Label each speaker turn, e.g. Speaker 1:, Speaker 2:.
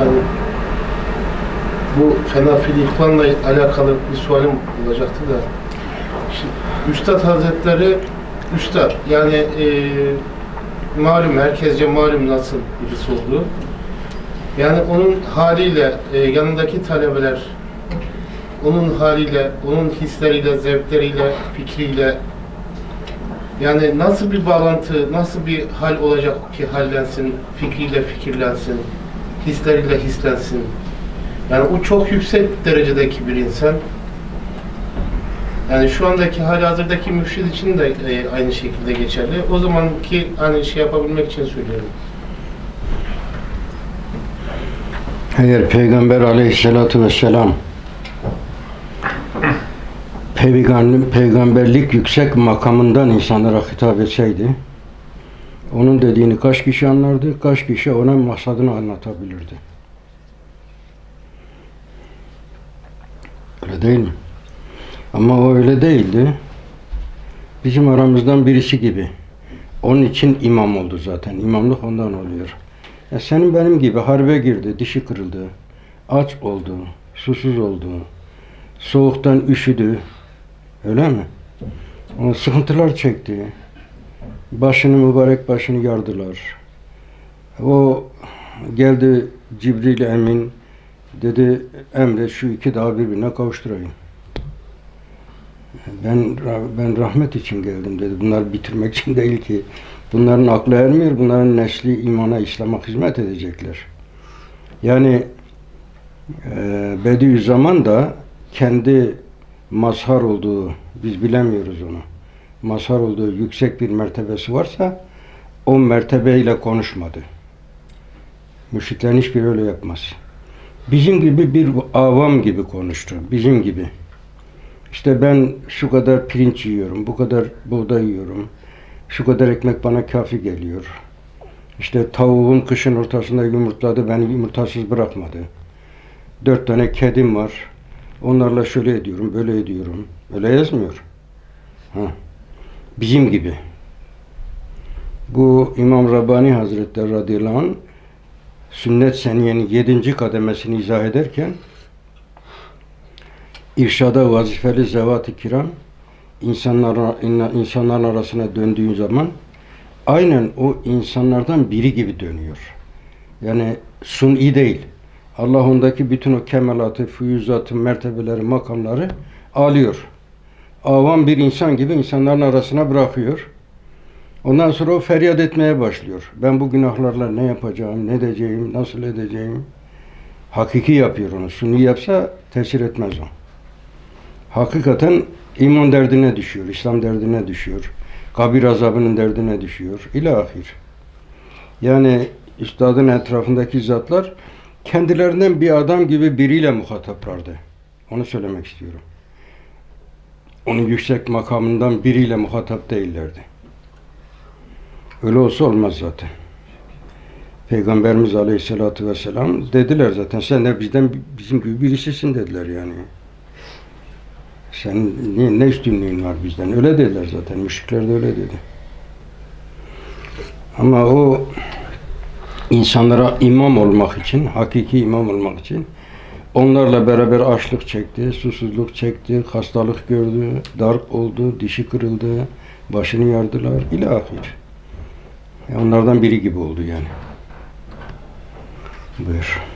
Speaker 1: Hani bu Fenafil İhvan'la alakalı bir sualim olacaktı da. Şimdi, Üstad Hazretleri Üstad yani e, malum herkesce malum nasıl birisi olduğu. Yani onun haliyle e, yanındaki talebeler onun haliyle, onun hisleriyle, zevkleriyle, fikriyle yani nasıl bir bağlantı, nasıl bir hal olacak ki hallensin, fikriyle fikirlensin, hisleriyle hislensin. Yani o çok yüksek derecedeki bir insan. Yani şu andaki hali hazırdaki mürşid için de e, aynı şekilde geçerli. O zamanki hani şey yapabilmek için söylüyorum.
Speaker 2: Eğer Peygamber aleyhissalatu vesselam peygamberlik, yüksek makamından insanlara hitap etseydi onun dediğini kaç kişi anlardı, kaç kişi ona maksadını anlatabilirdi. Öyle değil mi? Ama o öyle değildi. Bizim aramızdan birisi gibi. Onun için imam oldu zaten. İmamlık ondan oluyor. Ya senin benim gibi harbe girdi, dişi kırıldı, aç oldu, susuz oldu, soğuktan üşüdü. Öyle mi? O sıkıntılar çekti. Başını mübarek başını yardılar. O geldi Cibril Emin dedi Emre şu iki dağı birbirine kavuşturayım. Ben ben rahmet için geldim dedi. Bunlar bitirmek için değil ki. Bunların aklı ermiyor. Bunların nesli imana, İslam'a hizmet edecekler. Yani e, Bediüzzaman da kendi mazhar olduğu, biz bilemiyoruz onu. Mazhar olduğu yüksek bir mertebesi varsa o mertebeyle konuşmadı. Müşriklerin hiçbiri öyle yapmaz. Bizim gibi bir avam gibi konuştu. Bizim gibi. İşte ben şu kadar pirinç yiyorum, bu kadar buğday yiyorum, şu kadar ekmek bana kafi geliyor. İşte tavuğum kışın ortasında yumurtladı, beni yumurtasız bırakmadı. Dört tane kedim var, onlarla şöyle ediyorum, böyle ediyorum. Öyle yazmıyor. Ha. Bizim gibi. Bu İmam Rabbani Hazretleri radıyallahu anh sünnet seniyenin yedinci kademesini izah ederken irşada vazifeli zevat-ı kiram insanlar, insanların arasına döndüğün zaman aynen o insanlardan biri gibi dönüyor. Yani suni değil. Allah ondaki bütün o kemalatı, füyüzatı, mertebeleri, makamları alıyor. Avam bir insan gibi insanların arasına bırakıyor. Ondan sonra o feryat etmeye başlıyor. Ben bu günahlarla ne yapacağım, ne edeceğim, nasıl edeceğim. Hakiki yapıyor onu. Suni yapsa tesir etmez o hakikaten iman derdine düşüyor, İslam derdine düşüyor, kabir azabının derdine düşüyor, ilahir. Yani üstadın etrafındaki zatlar kendilerinden bir adam gibi biriyle muhataplardı. Onu söylemek istiyorum. Onun yüksek makamından biriyle muhatap değillerdi. Öyle olsa olmaz zaten. Peygamberimiz Aleyhisselatü Vesselam dediler zaten sen de bizden bizim gibi birisisin dediler yani. Sen ne, ne üstünlüğün var bizden? Öyle dediler zaten. Müşrikler de öyle dedi. Ama o insanlara imam olmak için, hakiki imam olmak için onlarla beraber açlık çekti, susuzluk çekti, hastalık gördü, darp oldu, dişi kırıldı, başını yardılar, ilahir. Onlardan biri gibi oldu yani. Buyur.